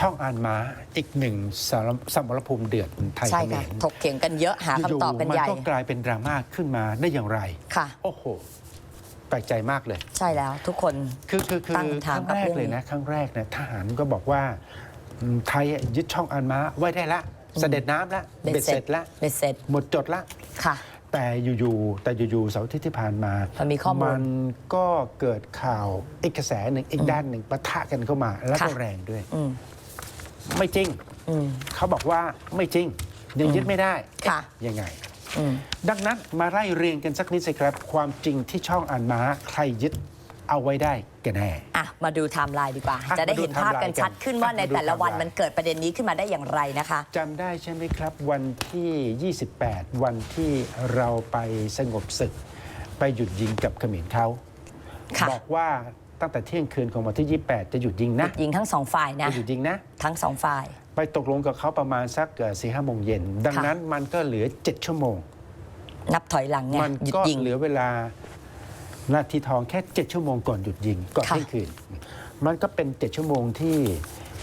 ช่องอ่านมาอีกหนึ่งสารสมรภูมิเดือดไทยใช่เขมค่ะรถกเถียงกันเยอะหาอยู่คำตอบกันๆมัใหญ่ ก็กลายเป็นดราม่าขึ้นมาได้อย่างไร ค่ะ โอ้โหแปลกใจมากเลย ใช่แล้วทุกคน คือคือคือตั้งคคำถามรั้งแรกกับเรื่องเลยนี้นะครั้งแรกเนี่ยทหารก็บอกว่าอืมไทยยึดช่องอันม้าไว้ได้ละ เสด็จน้ำละเบ็ดเสร็จละ เบ็ดเสร็จหมดจดละ ค่ะ แต่อยู่ๆแต่อยู่ๆเสาร์อาที่ที่ผ่านมามันมีข้อมูลมันก็เกิดข่าวอีกกระแสหนึ่งอีกด้านหนึ่งปะทะกันเข้ามา แล้วก็ค่ะ แรงด้วย อืม ไม่จริง อืม เขาบอกว่าไม่จริง ยังยึดไม่ได้ค่ะยังไง อืม ดังนั้นมาไล่เรียงกันสักนิดสิครับ ความจริงที่ช่องอ่านม้าใครยึดเอาไว้ได้กันแน่ อะ มาดูไทม์ไลน์ดีกว่า อะจะได้เห็นภาพกันมาดูไทม์ไลน์กันชัดขึ้นว่าอะในมาดูแต่ละวันไทม์ไลน์ มันเกิดประเด็นนี้ขึ้นมาได้อย่างไรนะคะ จำได้ใช่ไหมครับ วันที่ 28 วันที่เราไปสงบศึก ไปหยุดยิงกับเขมรเขาค่ะ บอกว่า ตั้งแต่เที่ยงคืนของวันที่ 28 จะหยุดยิงนะยิงทั้งสองฝ่ายนะจะหยุดยิงนะ ทั้งสองฝ่าย ไปตกลงกับเขาประมาณสักสี่ห้าโมงเย็น ดังค่ะนั้นมันก็เหลือ 7 ชั่วโมง นับถอยหลังไงมันหยุดก็ยิง เหลือเวลานาทีทองแค่ 7 ชั่วโมงก่อนหยุดยิงก่อนค่ะ เที่ยงคืน มันก็เป็น 7 ชั่วโมงที่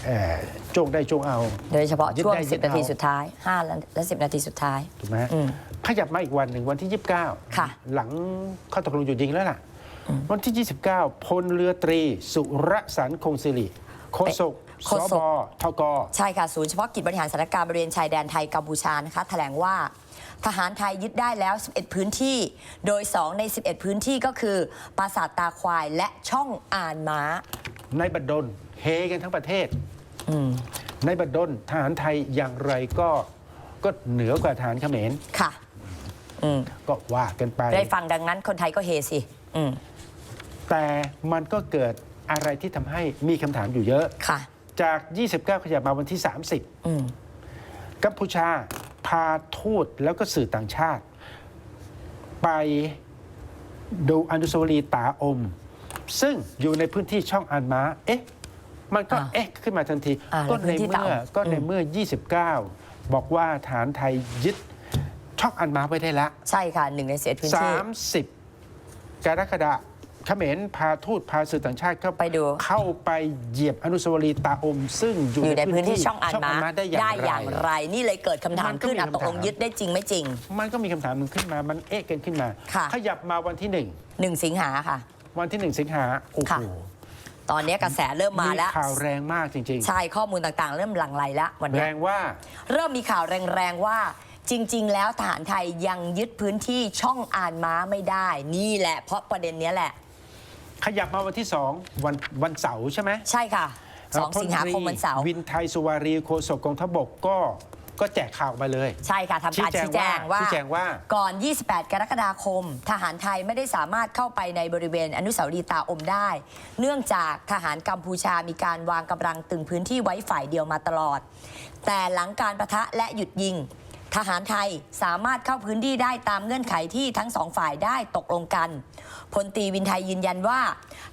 เอ่อโจงได้โจงเอาโดยเฉพาะยึดช่วงได้ยึด10นาทีเอาสุดท้าย5และ 10 นาทีสุดท้าย ถูกไหมฮะอืมขยับมาอีกวันหนึ่งวันที่ 29 ค่ะ หลังเข้าตกลงหยุดยิงแล้วล่ะ วันที่ 29 พลเรือตรี สุรสันคงศิริโฆษกโฆสษบก ทก ใช่ค่ะ ศูนย์เฉพาะกิจบริหารสถานการณ์บริเวณชายแดนไทยกัมพูชานะคะแถลงว่าทหารไทยยึดได้แล้ว 11 พื้นที่ โดย 2 ใน 11 พื้นที่ก็คือ ปราสาทตาควายและช่องอ่านม้า ในบัดดลเฮกันทั้งประเทศ อืม ในบัดดลทหารไทยอย่างไรก็ก็เหนือกว่าทหารเขมรค่ะ อืม ก็ว่ากันไป ได้ฟังดังนั้นคนไทยก็เฮสิ อืมแต่มันก็เกิดอะไรที่ทำให้มีคำถามอยู่เยอะ ค่ะ จาก 29 ขยับมาวันที่ อืม30 กัมพูชาพาทูตแล้วก็สื่อต่างชาติ ไปดูอนุสาวรีย์ตาอม ซึ่งอยู่ในพื้นที่ช่องอันมาเอ๊ะ มันก็อ่าเอ๊ะขึ้นมาทันที อ่าก็ในพื้ในนที่ตาเมื่ออม ก็ในอืมเมื่อ 29 บอกว่าฐานไทยยึดช่องอันมาไว้ได้ละ ใช่ค่ะหนึ่งใน11พื้นที่ 30 กรกฎาคมเขมรพาทูตพาสื่อต่างชาติเข้าไปดู เข้าไปเหยียบอนุสาวรีย์ตาอม ซึ่งอยู่อยู่ในพื้นที่ช่องอ่านม้าได้อย่างไรอย่างไร นี่เลยเกิดคำถามมันก็ขึ้นมีอะคำตกลงถามยึดได้จริงไม่จริง มันก็มีคำถามหนึ่งขึ้นมามันเอ๊ะกันขึ้นมาค่ะขยับมาวันที่หนึ่งหนึ่งสิงหาค่ะ วันที่หนึ่งสิงหาโอ้ค่ะโหตอนนี้กระแสเริ่มมาแล้วข่าวแรงมากจริงใช่ข้อมูลต่างๆ เริ่มหลั่งไหลแล้ววันๆเนี้แรยงว่า เริ่มมีข่าวแรงๆว่า จริง ๆ แล้วทหารไทยยังยึดพื้นที่ช่องอ่านม้าไม่ได้ นี่แหละ เพราะประเด็นเนี้ยแหละ ขยับมาวันที่สองวันวันเสาร์ใช่ไหมใช่ค่ะสองพลสิงหาคมวันเสาร์วินไทยสุวารีโฆษกกองทัพบกก็ก็แจกข่าวมาเลย ใช่ค่ะทำการชี้ชี้แจแจงงว่าว่าชี้แจงว่า ก่อน 28 กรกฎาคม ทหารไทยไม่ได้สามารถเข้าไปในบริเวณอนุสาวรีย์ตาอมได้ เนื่องจากทหารกัมพูชามีการวางกำลังตึงพื้นที่ไว้ฝ่ายเดียวมาตลอด แต่หลังการประทะและหยุดยิง ทหารไทยสามารถเข้าพื้นที่ได้ตามเงื่อนไขที่ทั้งสองฝ่ายได้ตกลงกันพลตรีวินไทยยืนยันว่า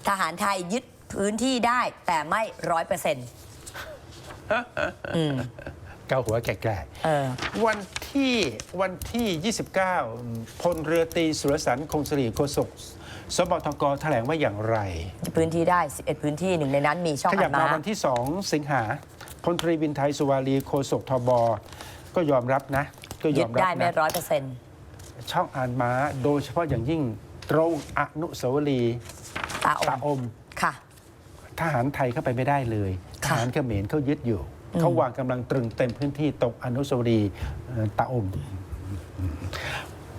ทหารไทยยึดพื้นที่ได้แต่ไม่ร้อยเปอร์เซ็นต์เกาหัวแก่เออๆวันที่วันที่ 29 พลเรือตรีสุรสันคงศิริโฆษกสบทกแถลงว่าอย่างไร พื้นที่ได้ 11 พื้นที่หนึ่งในนั้นมีช่องขยัอ่าบนมาม้าวันที่ 2 สิงหาพลตรีวินไทยสุวารีโฆษกทบ ก็ยอมรับนะ ก็ยยึอดมรับได้ไม่นะร้อยเปอร์เซ็นต์ช่องอ่านม้าโดยเฉพาะอย่างยิ่งตรงอนุสาวรีย์ตาอตามอม ค่ะ ทหารไทยเข้าไปไม่ได้เลย ทค่ะหารเขมรเขายึดอยู่เขาวางกำลังตรึงเต็มพื้นที่ตรงอนุสาวรีย์เอ่อตาอม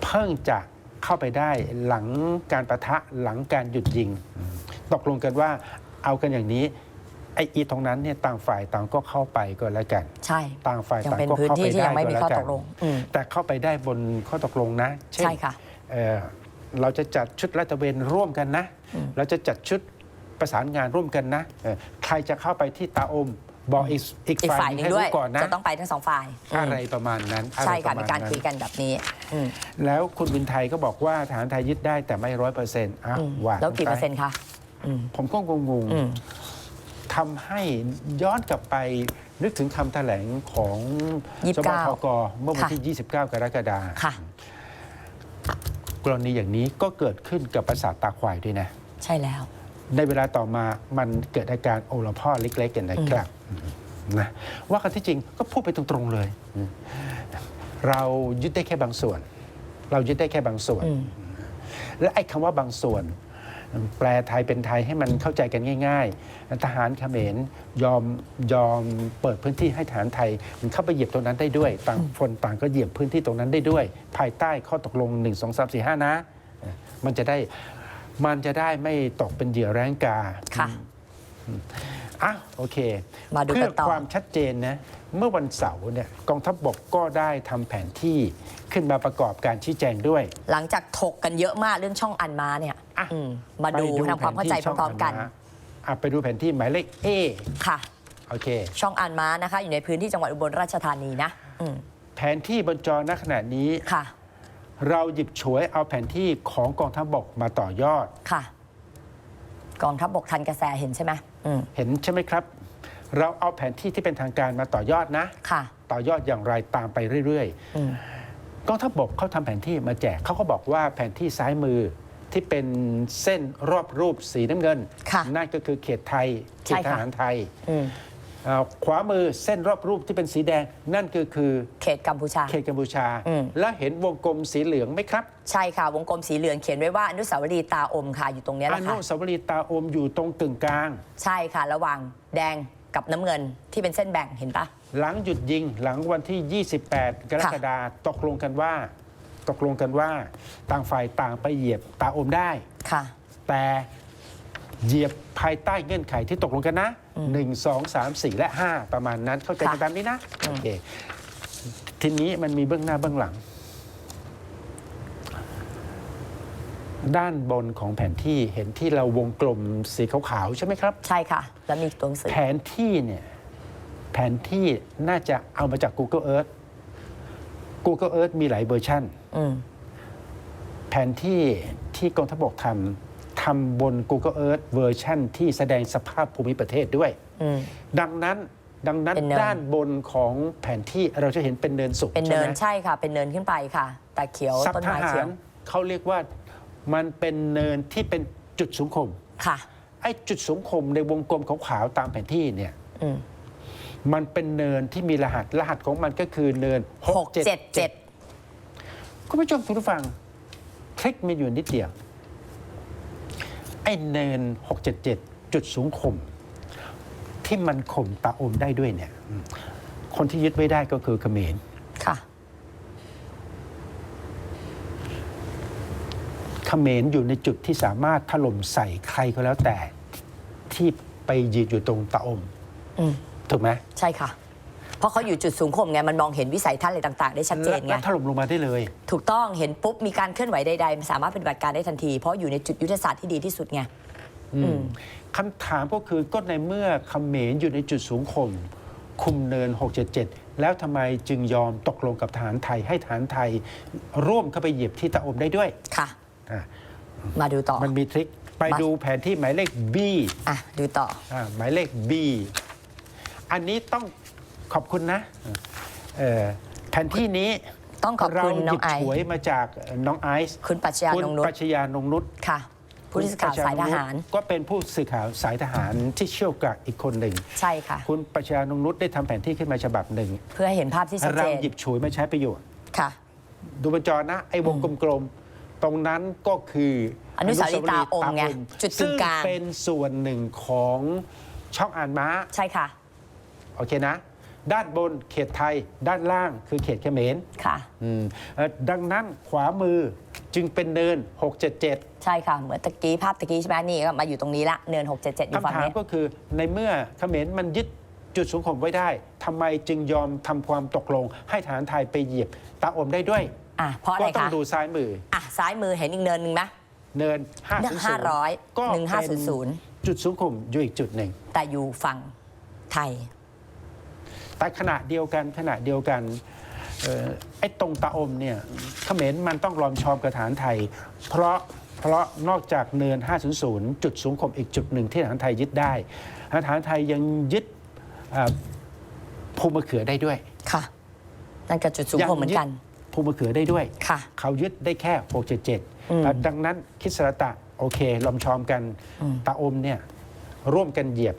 เพิ่งจะเข้าไปได้หลังการประทะหลังการหยุดยิง ตกลงกันว่าเอากันอย่างนี้ ไอ้อีตรงนั้นเนี่ยต่างฝ่ายต่างก็เข้าไปก็แล้วกัน ใช่ต่างฝ่ายยังต่างเป็นก็พื้นเข้าที่ไปที่ได้ยังไม่ก็มีแล้วข้อกัตนกลงอืมแต่เข้าไปได้บนข้อตกลงนะ เช่น ใช่ค่ะ เอ่อเราจะจัดชุดลาดตระเวนร่วมกันนะเราจะจัดชุดประสานงานร่วมกันนะเอ่อใครจะเข้าไปที่ตาอม บอกอีกอีกอีกฝ่าฝ่ายยหหนึนึ่งงให้ด้วยรู้ก่อนนะ จะต้องไปทั้งสองฝ่ายอืมอะไรประมาณนั้นอใช่ไรค่ะปมีระณการนั้นคุยกันแบบนี้อืมแล้วคุณวินไทยก็บอกว่าฐานไทยยึดได้แต่ไม่ร้อยเปอร์เซ็นต์อ้าวอืมว่าแล้วกี่ไปเปอร์เซ็นต์คะอืม ผมก็งงอืม ๆ ทำให้ย้อนกลับไปนึกถึงคำแถลงของยี่สสิบบเก้าทกเมื่อวันค่ะที่ 29 กรกฎาคมค่ะกรณีอย่างนี้ก็เกิดขึ้นกับปราสาทตาควายด้วยนะ ใช่แล้ว ในเวลาต่อมามันเกิดอาการโอละพ่อเล็กๆกันนะครับนะว่ากันที่จริงก็พูดไปตรงๆเลย เรายึดได้แค่บางส่วน เรายึดได้แค่บางส่วนอืมและไอ้คำว่าบางส่วน แปลไทยเป็นไทยให้มันเข้าใจกันง่าย ๆ ทหารเขมรยอมยอมเปิดพื้นที่ให้ทหารไทย มันเข้าไปเหยียบตรงนั้นได้ด้วย ต่างคนต่างก็เหยียบพื้นที่ตรงนั้นได้ด้วย ภายใต้ข้อตกลง 1 2 3 4 5 นะ มันจะได้มันจะได้ไม่ตกเป็นเหยื่อแรงกาค่ะอะโอเค มาดูเพื่กันต่อ ความชัดเจนนะ เมื่อวันเสาร์เนี่ยกองทัพบกก็ได้ทำแผนที่ขึ้นมาประกอบการชี้แจงด้วย หลังจากถกกันเยอะมากเรื่องช่องอันมาเนี่ยอะอืมมาดูไปทำความเข้าใจแผนที่พร้อมๆกันช่งอะไปดูแผนที่หมายเลข A ค่ะโอเค ช่องอันมานะคะ อยู่ในพื้นที่จังหวัดอุบลราชธานีนะอืมแผนที่บนจอณขณะนี้ค่ะ เราหยิบฉวยเอาแผนที่ของกองทัพบกมาต่อยอดค่ะ กองทัพบกทันกระแสเห็นใช่ไหมอืมเห็นใช่ไหมครับ เราเอาแผนที่ที่เป็นทางการมาต่อยอดนะ ค่ะ ต่อยอดอย่างไรตามไปเรื่อยอืมๆกองทัพบกเขาทำแผนที่มาแจกเขาก็บอกว่าแผนที่ซ้ายมือที่เป็นเส้นรอบรูปสีน้ำเงิน ค่ะนั่นก็คือเขตไทยเขใช่ตทค่ะหารไทยอืมอ่าขวามือเส้นรอบรูปที่เป็นสีแดง นั่นก็คือเขตกัมพูชา เขตกัมพูชา อืม แล้วเห็นวงกลมสีเหลืองไหมครับ ใช่ค่ะ วงกลมสีเหลืองเขียนไว้ว่าอนุสาวรีย์ตาอมค่ะอยู่ตรงเนี้ยแหอละนุค่ะ สาวรีย์ตาอมอยู่ตรงกึ่งกลาง ใช่ค่ะ ระหว่างแดง กับน้ำเงินที่เป็นเส้นแบ่งเห็นปะ หลังหยุดยิงหลังวันที่ 28 กรกฎาคมตกลงกันว่า ตกลงกันว่า ต่างฝ่ายต่างไปเหยียบตาอมได้ ค่ะ แต่เหยียบภายใต้เงื่อนไขที่ตกลงกันนะ1 2 3 4และ 5 ประมาณนั้นเข้าใจกันค่ะตามนี้นะโอเคทีนี้มันมีเบื้องหน้าเบื้องหลัง ด้านบนของแผนที่เห็นที่เราวงกลมสีขาวๆใช่ไหมครับ ใช่ค่ะ แล้วมีตัวหนังสือ แผนที่เนี่ยแผนที่น่าจะเอามาจาก Google Earth Google Earth มีหลายเวอร์ชันอืม แผนที่ที่กองทัพบกทำทำบน Google Earth เวอร์ชันที่แสดงสภาพภูมิประเทศด้วย อืม ดังนั้นดังนั้นเป็นเนิน ด้านบนของแผนที่เราจะเห็นเป็นเนินสูงเป็นใช่เนิไหนมใช่ค่ะ เป็นเนินขึ้นไปค่ะ แต่เขียวสับต้นทไม้หาเขียรวเขาเรียกว่า มันเป็นเนินที่เป็นจุดสูงคม ค่ะ ไอ้จุดสูงคมในวงกลมขาวๆตามแผนที่เนี่ย อืมมันเป็นเนินที่มีรหัสรหัสของมันก็คือเนินหกเจ็ดเจ็ด677คุณผู้ชมคุณผู้ฟังคลิกมีอยู่นิดเดียว ไอ้เนิน 677 จุดสูงคมที่มันข่มตาอมได้ด้วยเนี่ยอืมคนที่ยึดไว้ได้ก็คือเขมร ค่ะ เขมรอยู่ในจุดที่สามารถถล่มใส่ใครก็แล้วแต่ที่ไปยืนอยู่ตรงตาอมอืมถูกไหมใช่ค่ะ เพราะเขาอยู่จุดสูงคมไง มันมองเห็นวิสัยทัศน์อะไรต่าง ๆ ได้ชัดเจนไง และถล่มลงมาได้เลย ถูกต้องเห็นปุ๊บ มีการเคลื่อนไหวใดๆ สามารถปฏิบัติการได้ทันที เพราะอยู่ในจุดยุทธศาสตร์ที่ดีที่สุดไง อืม คำถามก็คือก็ในเมื่อเขมรอยู่ในจุดสูงคม คุมเนิน 677 แล้วทำไมจึงยอมตกลงกับทหารไทยให้ทหารไทย ร่วมเข้าไปเหยียบที่ตะอมได้ด้วย ค่ะอะ มาดูต่อ มันมีทริคไปมา ดูแผนที่หมายเลข B อะ ดูต่อ อะหมายเลข B อันนี้ต้องขอบคุณนะเอ่อแผนที่นี้ต้องขอบเราคุณหน้อยิงบไอฉซ์วยมาจากน้องไอซ์คุณปรัชญาคุณนงนุชปัชญานงนุชค่ะผู้สื่อข่าวสายทหาร ก็เป็นผู้สื่อข่าวสายทหารที่เชี่ยวกรากอีกคนหนึ่ง ใช่ค่ะ คุณประชานงนุชได้ทำแผนที่ขึ้นมาฉบับหนึ่ง เพื่อให้เห็นภาพที่ชัดเราเจนหยิบฉวยมาใช้ประโยชน์ ค่ะ ดูบนจอนะ ไอ้วงกลมๆ ตรงนั้นก็คืออนุสาวรีย์ตาอมไงจุดกึ่ซึ่งงกลาง เป็นส่วนหนึ่งของช่องอ่านม้า ใช่ค่ะ โอเคนะ ด้านบนเขตไทย ด้านล่างคือเขตเขมรค่ะ อืมเอ่อดังนั้นขวามือจึงเป็นเนิน 677 ใช่ค่ะ เหมือนตะกี้ภาพตะกี้ใช่ไหมนี่ก็มาอยู่ตรงนี้ละเนิน 677 อยู่ฝั่งคำถามนี้ ก็คือในเมื่อเขมรมันยึดจุดสูงคมไว้ได้ทำไมจึงยอมทำความตกลง ให้ทหารไทยไปเหยียบตาอมได้ด้วย อะเพราะอะก็ไรต้องคะดูซ้ายมือ อะซ้ายมือเห็นอีกเนินหนึ่งไหมเนินเนิน500 500ก็เป็น1500จุดสูงคมอยู่อีกจุดหนึ่ง แต่อยู่ฝั่งไทย แต่ขณะเดียวกันขณะเดียวกันเอ่อไอ้ตรงตาอมเนี่ยเขมรมันต้องรอมชอมกับฐานไทย เพราะเพราะนอกจากเนิน 500 จุดสูงคมอีกจุดหนึ่งที่ฐานไทยยึดได้ฐานไทยยังยึดอ่าภูมะเขือได้ด้วยค่ะ นั่นก็จุดสูงคมเหมือนกัน ภูมะเขือได้ด้วย ค่ะ เขายึดได้แค่อืม677อะดังนั้นคิดสระตะโอเคลอมชอมกันอืมตาอมเนี่ยร่วมกันเหยียบ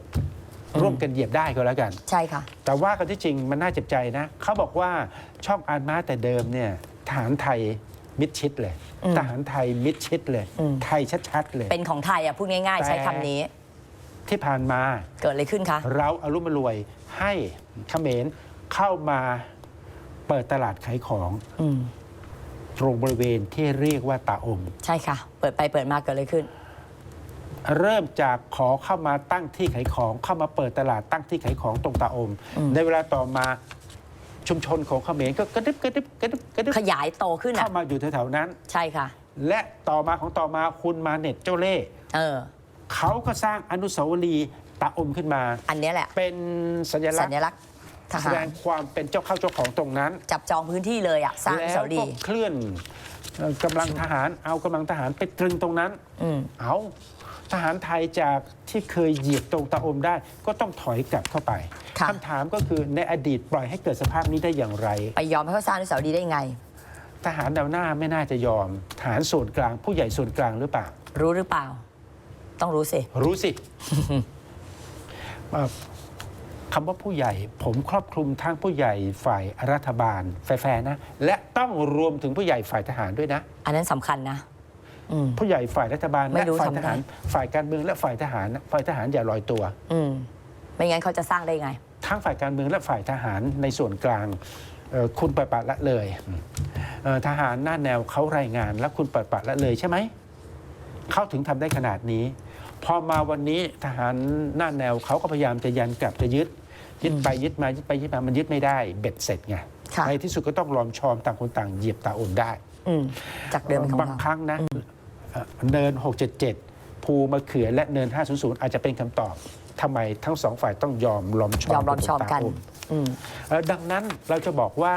ร่วมกันเหยียบได้ก็แล้วกัน ใช่ค่ะ แต่ว่ากันที่จริงมันน่าเจ็บใจนะ เขาบอกว่าช่องอานมาแต่เดิมเนี่ยทหารไทยมิดชิดเลยอืมทหารไทยมิดชิดเลยอืมไทยชัดๆเลย เป็นของไทยอะพูดง่ายๆ ใช้คำนี้ ที่ผ่านมาเกิดอะไรขึ้นคะ เราอารุมารวยให้เขมรเข้ามา เปิดตลาดขายของอืมตรงบริเวณที่เรียกว่าตาอม ใช่ค่ะ เปิดไปเปิดมาเกิดอะไรขึ้น เริ่มจากขอเข้ามาตั้งที่ขายของเข้ามาเปิดตลาดตั้งที่ขายของตรงตาอม อืม ในเวลาต่อมาชุมชนของเขมรก็กระดึบกระดึบกระดึบกระดึบขยายโตขึ้นอะ เข้ามาอยู่แถวๆนั้น ใช่ค่ะ และต่อมาของต่อมาคุณมาเน็ตเจ้าเล่ห์เออ เขาก็สร้างอนุสาวรีย์ตาอมขึ้นมา อันเนี้ยแหละ เป็นสัญลัสักษญณ์ลักษณ์ ทแสหาดรงความเป็นเจ้าเข้าเจ้าของตรงนั้น จับจองพื้นที่เลยอะ สร้างอนุแล้วสาวรีก็ย์เคลื่อนเอ่อกำลังทหารเอากำลังทหารไปตรึงตรงนั้น อืม เอาทหารไทยจากที่เคยเหยียบตรงตาอมได้ ก็ต้องถอยกลับเข้าไปค่ะ คำถามก็คือในอดีตปล่อยให้เกิดสภาพนี้ได้อย่างไร ไปยอมให้เขาสร้างอนุสาวรีย์ได้ไง ทหารแนวหน้าไม่น่าจะยอมทหารส่วนกลาง ผู้ใหญ่ส่วนกลางหรือเปล่า รู้หรือเปล่า ต้องรู้สิ รู้สิเอ่อ คำว่าผู้ใหญ่ ผมครอบคลุมทั้งผู้ใหญ่ฝ่ายรัฐบาลแฟร์ๆนะ และต้องรวมถึงผู้ใหญ่ฝ่ายทหารด้วยนะ อันนั้นสำคัญนะ อืม ผู้ใหญ่ฝ่ายรัฐบาลไม่และรู้ฝ่ายทำทได้หารฝ่ายการเมืองและฝ่ายทหารนะฝ่ายทหารอย่าลอยตัว อืม ไม่งั้นเขาจะสร้างได้ไง ทั้งฝ่ายการเมืองและฝ่ายทหารในส่วนกลางเอ่อคุณปล่อยปละละเลยเอ่อทหารหน้าแนวเขารายงานแล้วคุณปล่อยปละละเลยใช่ไหมเขาถึงทำได้ขนาดนี้ พอมาวันนี้ทหารหน้าแนวเขาก็พยายามจะยันกลับจะยึด ยึดไปยึดมายึดไปยึดมามันยึดไม่ได้เบ็ดเสร็จไงค่ะ ในที่สุดก็ต้องลอมชอมต่างคนต่างเหยียบตาโอนได้ อืมจากเดิมเป็นของบางเราครั้งนะเอ่อเนิน 677 ภูมะเขือและเนิน 500 อาจจะเป็นคำตอบทำไมทั้งสองฝ่ายต้องยอมลอมชอมยอมรอมชอมกัน ตาโอืม เอ่อดังนั้นเราจะบอกว่า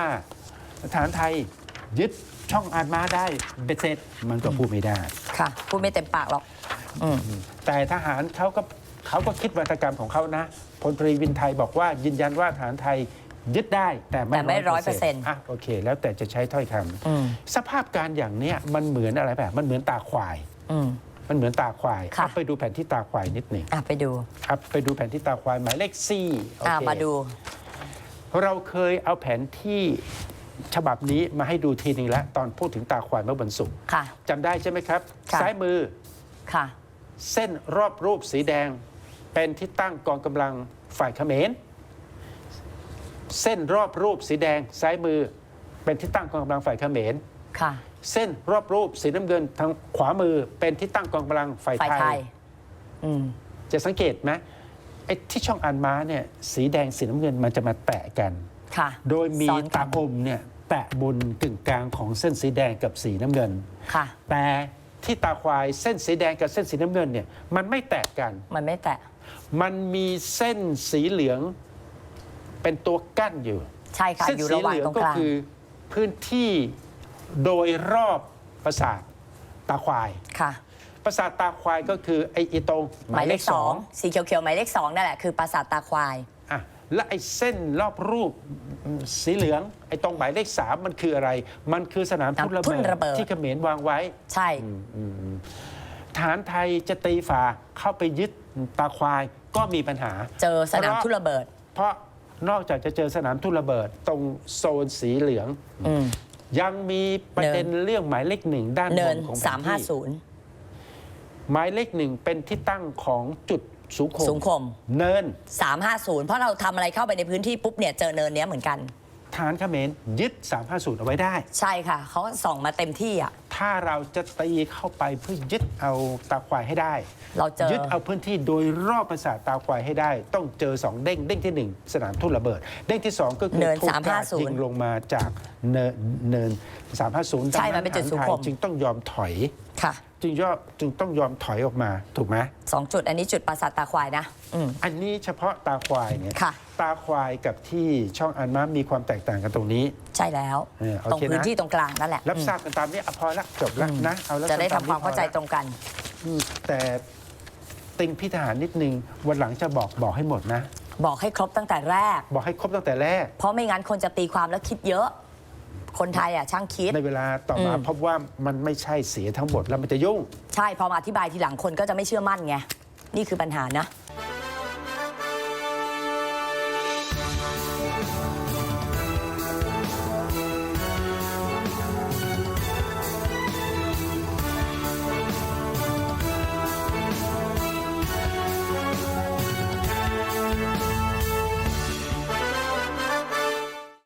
ฐานไทยยึดช่องอานมาได้เบ็ดเสร็จมันก็พูดไม่ได้ ค่ะ พูดไม่เต็มปากหรอกอืมแต่ทหารเขาก็ เขาก็คิดวัตกรรมของเขานะพลตรีวินไทยบอกว่ายืนยันว่าฐานไทยยึดได้แต่ไม่แต่ไม่100%อะโอเค แล้วแต่จะใช้ถ้อยคอืมำสภาพการอย่างเนี้ยมันเหมือนอะไรแบบมันเหมือนตาควายอืมมันเหมือนตาควายค่ะเอาไปดูแผนที่ตาควายนิดหนึ่งอะไปดูครับไปดูแผนที่ตาควายหมายเลขสี่โออะเคมาดู เราเคยเอาแผนที่ฉบับนี้มาให้ดูทีหนึงแล้ว ตอนพูดถึงตาควายเมื่อวันศุกร์ค่ะจำได้ใช่ไหมครับค่ะซ้ายมือค่ะเส้นรอบรูปสีแดง เป็นที่ตั้งกองกำลังฝ่ายเขมร เส้นรอบรูปสีแดงซ้ายมือ เป็นที่ตั้งกองกำลังฝ่ายเขมรค่ะ เส้นรอบรูปสีน้ำเงินทางขวามือ เป็นที่ตั้งกองกำลังฝ่ายฝ่ายไทไทย ย อืม จะสังเกตไหมไอ้ที่ช่องอันม้าเนี่ยสีแดงสีน้ำเงินมันจะมาแตะกัน ค่ะโดยมีซ้อนกัตานอมเนี่ยแตะบนกึ่งกลางของเส้นสีแดงกับสีน้ำเงิน ค่ะ แต่ที่ตาควายเส้นสีแดงกับเส้นสีน้ำเงินเนี่ยมันไม่แตะกัน มันไม่แตะ มันมีเส้นสีเหลืองเป็นตัวกั้นอยู่ ใช่ค่ะเส้นอยู่สีระหว่างเหลือตรงก็กลางคือพื้นที่โดยรอบปราสาทตาควาย ค่ะ ปราสาทตาควายก็คือไอ้อีตรงหมายเลขสองสีเขียวๆหมายเลขสองนั่นแหละคือปราสาทตาควาย อะและไอ้เส้นรอบรูปสีเหลือง ไอ้ตรงหมายเลขสามมันคืออะไร มันคือสนามทุ่นระทุ่นระเบิเบิด ดที่เขมรวางไว้ ใช่ ฐานไทยจะตีฝ่าเข้าไปยึด ตาควายก็มีปัญหา เจอสนามทุ่นระเบิด เพราะนอกจากจะเจอสนามทุ่นระเบิด ตรงโซนสีเหลือง อืมยังมีประเด็นเรื่องหมายเลขหนึ่งด้านบเนินนของแผนที่350หมายเลขหนึ่งเป็นที่ตั้งของจุดสูงคมสูงคม เนิน 350 เพราะเราทำอะไรเข้าไปในพื้นที่ปุ๊บเนี่ยเจอเนินเนี้ยเหมือนกัน ฐานเขมรยึด 350 เอาไว้ได้ ใช่ค่ะ เขาก็ส่องมาเต็มที่อะ ถ้าเราจะตีเข้าไปเพื่อยึดเอาตาควายให้ได้ เราเจอ ยึดเอาพื้นที่โดยรอบปราสาทตาควายให้ได้ ต้องเจอ 2 เด้ง เด้งที่ 1 สนามทุ่นระเบิด เด้งที่ 2 ก็คือเนินถูกกราด350ยิงลงมาจากเนินเนิน350ใช่มันเป็นจุดสูงคมฐานไทยจึงต้องยอมถอย ค่ะ จึงยอมจึงต้องยอมถอยออกมาถูกไหมสองจุดอันนี้จุดปราสาทตาควายนะอืม อันนี้เฉพาะตาควายเนี่ยค่ะ ตาควายกับที่ช่องอันมามีความแตกต่างกันตรงนี้ ใช่แล้ว เออโอตรงเคนะพื้นที่ตรงกลางนั่นแหละรับทราบกันตามนี้อะพอละจบละนะ เอาละจะได้ตทำความเข้าใจนี้พอละตรงกัน อืมแต่ติงพี่ทหารนิดนึงวันหลังจะบอกบอกให้หมดนะ บอกให้ครบตั้งแต่แรก บอกให้ครบตั้งแต่แรก เพราะไม่งั้นคนจะตีความแล้วคิดเยอะ คนไทยอะช่างคิด ในเวลาต่อมาอืมพบว่ามันไม่ใช่เสียทั้งหมดแล้วมันจะยุ่ง ใช่พอมาอธิบายทีหลังคนก็จะไม่เชื่อมั่นไง นี่คือปัญหานะ